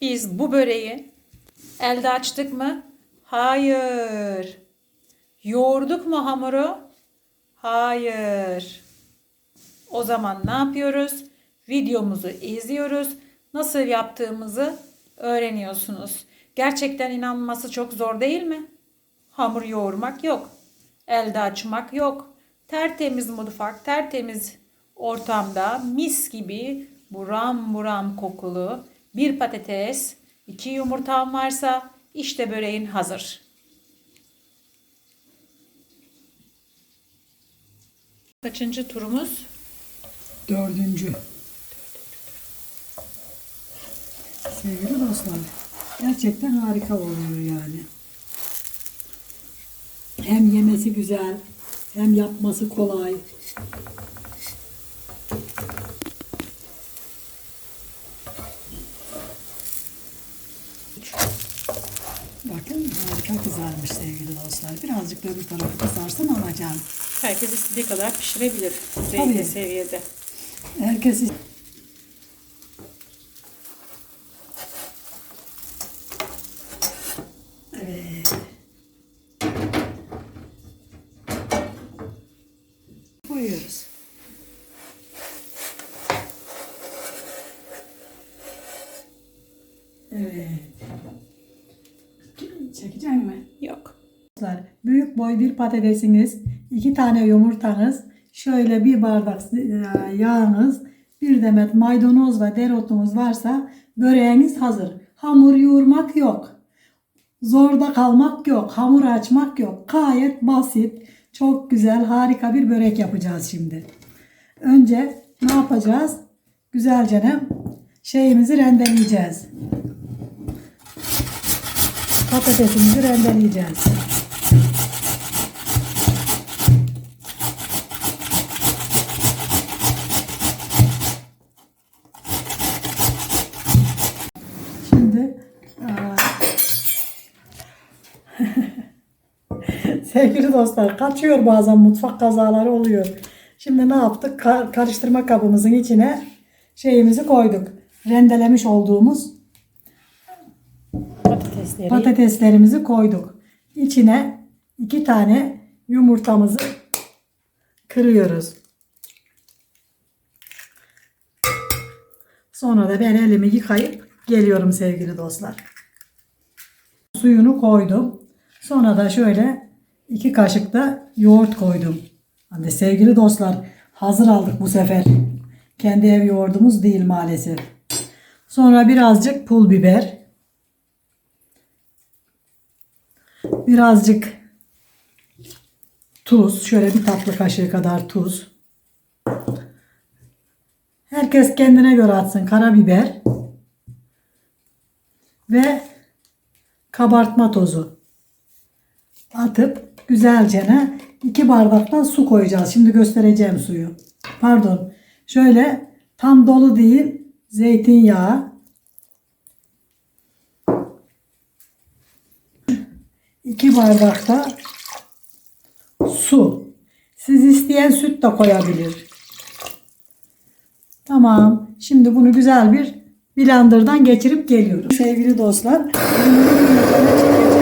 Biz bu böreği elde açtık mı? Hayır. Yoğurduk mu hamuru? Hayır. O zaman ne yapıyoruz? Videomuzu izliyoruz. Nasıl yaptığımızı öğreniyorsunuz. Gerçekten inanması çok zor değil mi? Hamur yoğurmak yok. Elde açmak yok. Tertemiz mutfak, tertemiz ortamda mis gibi buram buram kokulu bir patates, iki yumurtam varsa işte böreğin hazır. Kaçıncı turumuz? Dördüncü. Sevgili dostlar, gerçekten harika oluyor yani. Hem yemesi güzel, hem yapması kolay. Bakın harika kızarmış sevgili dostlar. Birazcık da bir tarafı kızarsın alacağım. Herkes istediği kadar pişirebilir. Zeytin seviyede. Herkes Evet. Koyuyoruz. Evet. Çekecek mi? Yok. Arkadaşlar, Büyük boy bir patatesiniz, iki tane yumurtanız, şöyle bir bardak e, yağınız, bir demet maydanoz ve dereotunuz varsa böreğiniz hazır. Hamur yoğurmak yok. Zorda kalmak yok. Hamur açmak yok. Gayet basit, çok güzel, harika bir börek yapacağız şimdi. Önce ne yapacağız? Güzelce ne? şeyimizi rendeleyeceğiz. Patatesimizi rendeleyeceğiz. Sevgili dostlar kaçıyor bazen mutfak kazaları oluyor. Şimdi ne yaptık? Ka- karıştırma kabımızın içine şeyimizi koyduk. Rendelemiş olduğumuz Patatesleri. patateslerimizi koyduk. İçine iki tane yumurtamızı kırıyoruz. Sonra da ben elimi yıkayıp geliyorum sevgili dostlar. Suyunu koydum. Sonra da şöyle iki kaşık da yoğurt koydum. Hani sevgili dostlar hazır aldık bu sefer. Kendi ev yoğurdumuz değil maalesef. Sonra birazcık pul biber. Birazcık tuz. Şöyle bir tatlı kaşığı kadar tuz. Herkes kendine göre atsın karabiber. Ve kabartma tozu. Atıp güzelce ne? iki bardaktan su koyacağız. Şimdi göstereceğim suyu. Pardon. Şöyle tam dolu değil zeytinyağı. 2 bardak da su. Siz isteyen süt de koyabilir. Tamam. Şimdi bunu güzel bir blenderdan geçirip geliyorum. Sevgili dostlar. bunu yumurtaya çekeceğiz.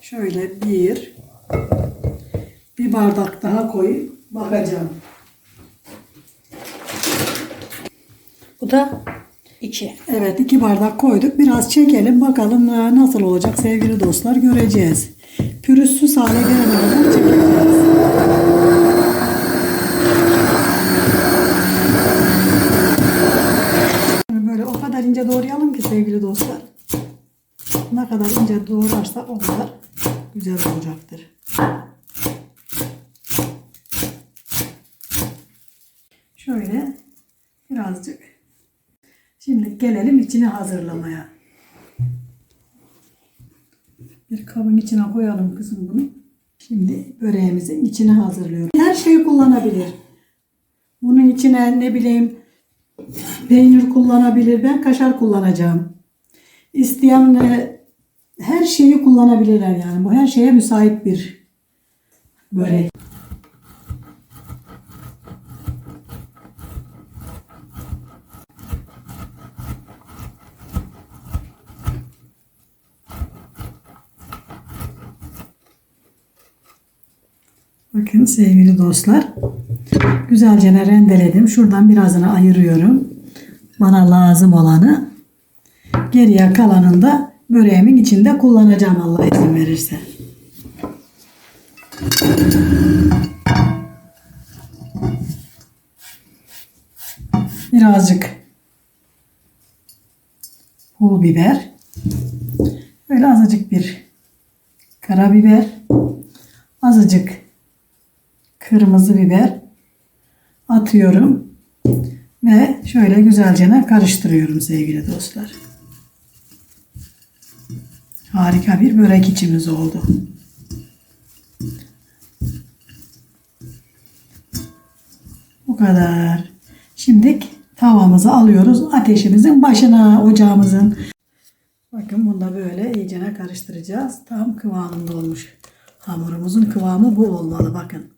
Şöyle bir bir bardak daha koyup bakacağım. Bu da iki. Evet iki bardak koyduk. Biraz çekelim bakalım e, nasıl olacak sevgili dostlar göreceğiz. Pürüzsüz hale gelene kadar çekeceğiz. Böyle o kadar ince doğrayalım ki sevgili dostlar. Ne kadar ince doğrarsa o kadar güzel olacaktır. Şöyle birazcık Şimdi gelelim içini hazırlamaya. Bir kabın içine koyalım kızım bunu. Şimdi böreğimizin içini hazırlıyorum. Her şeyi kullanabilir. Bunun içine ne bileyim peynir kullanabilir. Ben kaşar kullanacağım. İsteyen her şeyi kullanabilirler yani. Bu her şeye müsait bir börek. Bakın sevgili dostlar. Güzelce rendeledim. Şuradan birazını ayırıyorum. Bana lazım olanı. Geriye kalanını da böreğimin içinde kullanacağım Allah izin verirse. Birazcık pul biber. Böyle azıcık bir karabiber. Azıcık kırmızı biber atıyorum ve şöyle güzelce karıştırıyorum sevgili dostlar. Harika bir börek içimiz oldu. Bu kadar. Şimdi tavamızı alıyoruz ateşimizin başına ocağımızın. Bakın bunu da böyle iyicene karıştıracağız. Tam kıvamında olmuş. Hamurumuzun kıvamı bu olmalı bakın.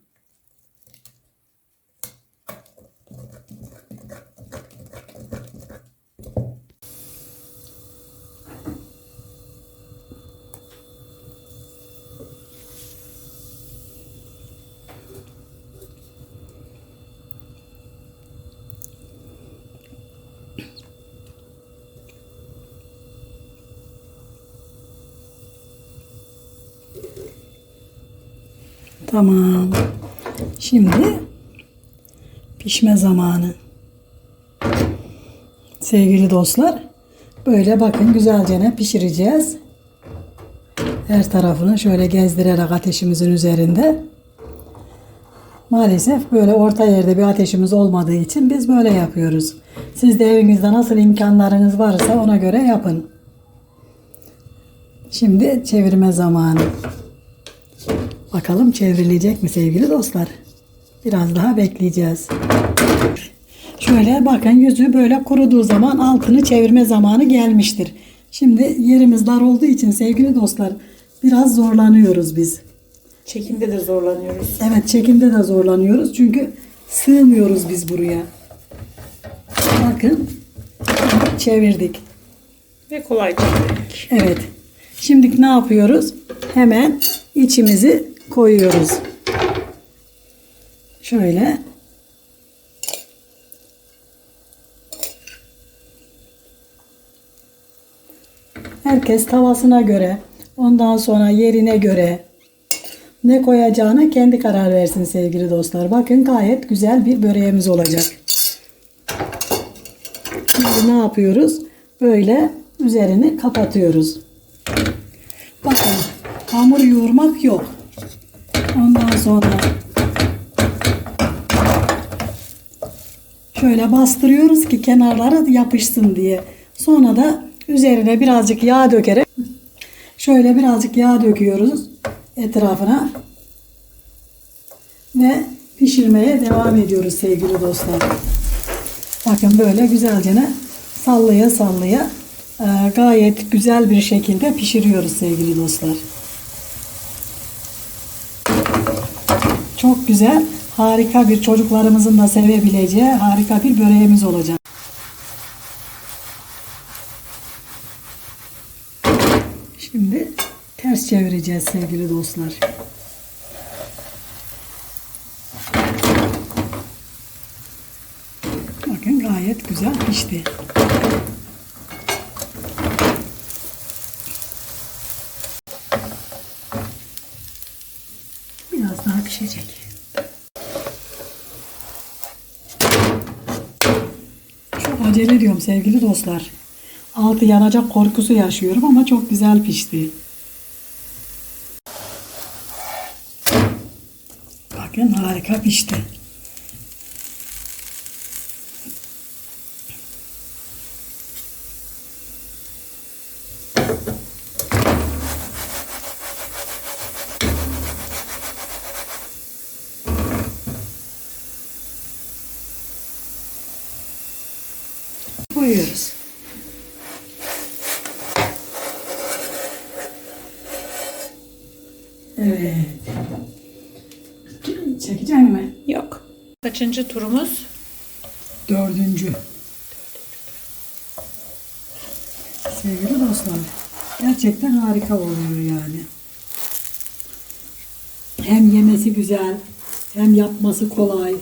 Tamam. Şimdi pişme zamanı. Sevgili dostlar, böyle bakın güzelce ne pişireceğiz. Her tarafını şöyle gezdirerek ateşimizin üzerinde. Maalesef böyle orta yerde bir ateşimiz olmadığı için biz böyle yapıyoruz. Siz de evinizde nasıl imkanlarınız varsa ona göre yapın. Şimdi çevirme zamanı. Bakalım çevrilecek mi sevgili dostlar? Biraz daha bekleyeceğiz. Şöyle bakın yüzü böyle kuruduğu zaman altını çevirme zamanı gelmiştir. Şimdi yerimiz dar olduğu için sevgili dostlar biraz zorlanıyoruz biz. Çekimde de zorlanıyoruz. Evet çekimde de zorlanıyoruz çünkü sığmıyoruz biz buraya. Bakın çevirdik. Ve kolay çevirdik. Evet. Şimdi ne yapıyoruz? Hemen içimizi koyuyoruz. Şöyle. Herkes tavasına göre, ondan sonra yerine göre ne koyacağına kendi karar versin sevgili dostlar. Bakın gayet güzel bir böreğimiz olacak. Şimdi ne yapıyoruz? Böyle üzerini kapatıyoruz. Bakın hamur yoğurmak yok. Ondan sonra şöyle bastırıyoruz ki kenarlara yapışsın diye. Sonra da üzerine birazcık yağ dökerek şöyle birazcık yağ döküyoruz etrafına ve pişirmeye devam ediyoruz sevgili dostlar. Bakın böyle güzelce sallaya sallaya e, gayet güzel bir şekilde pişiriyoruz sevgili dostlar. Çok güzel, harika bir çocuklarımızın da sevebileceği harika bir böreğimiz olacak. Şimdi ters çevireceğiz sevgili dostlar. Bakın gayet güzel pişti. Biraz daha pişecek. Çok acele ediyorum sevgili dostlar. Altı yanacak korkusu yaşıyorum ama çok güzel pişti. Bakın harika pişti. Evet. Çekecek mi? Yok. Kaçıncı turumuz? Dördüncü. Sevgili dostlar, gerçekten harika oluyor yani. Hem yemesi güzel, hem yapması kolay.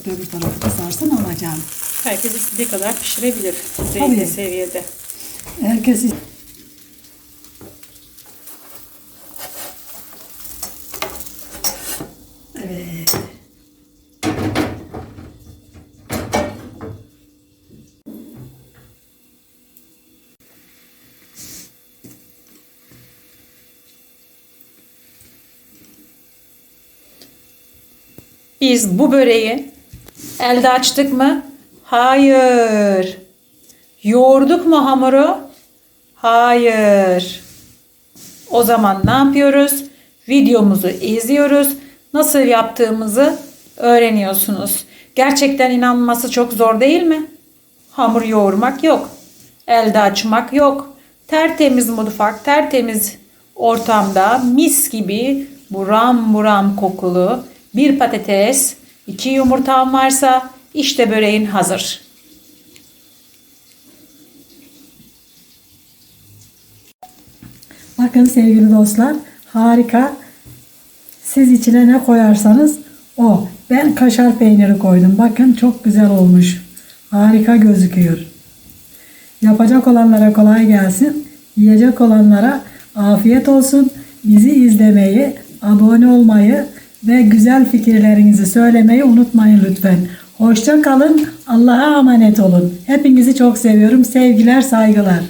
Birazcık da öbür tarafı kızarsın alacağım. Herkes istediği kadar pişirebilir. Zeytin seviyede. Herkes Evet. Biz bu böreği elde açtık mı? Hayır. Yoğurduk mu hamuru? Hayır. O zaman ne yapıyoruz? Videomuzu izliyoruz. Nasıl yaptığımızı öğreniyorsunuz. Gerçekten inanması çok zor değil mi? Hamur yoğurmak yok. Elde açmak yok. Tertemiz mutfak, tertemiz ortamda mis gibi buram buram kokulu bir patates, iki yumurtam varsa işte böreğin hazır. Bakın sevgili dostlar harika. Siz içine ne koyarsanız o. Ben kaşar peyniri koydum. Bakın çok güzel olmuş. Harika gözüküyor. Yapacak olanlara kolay gelsin. Yiyecek olanlara afiyet olsun. Bizi izlemeyi, abone olmayı ve güzel fikirlerinizi söylemeyi unutmayın lütfen. Hoşça kalın. Allah'a emanet olun. Hepinizi çok seviyorum. Sevgiler, saygılar.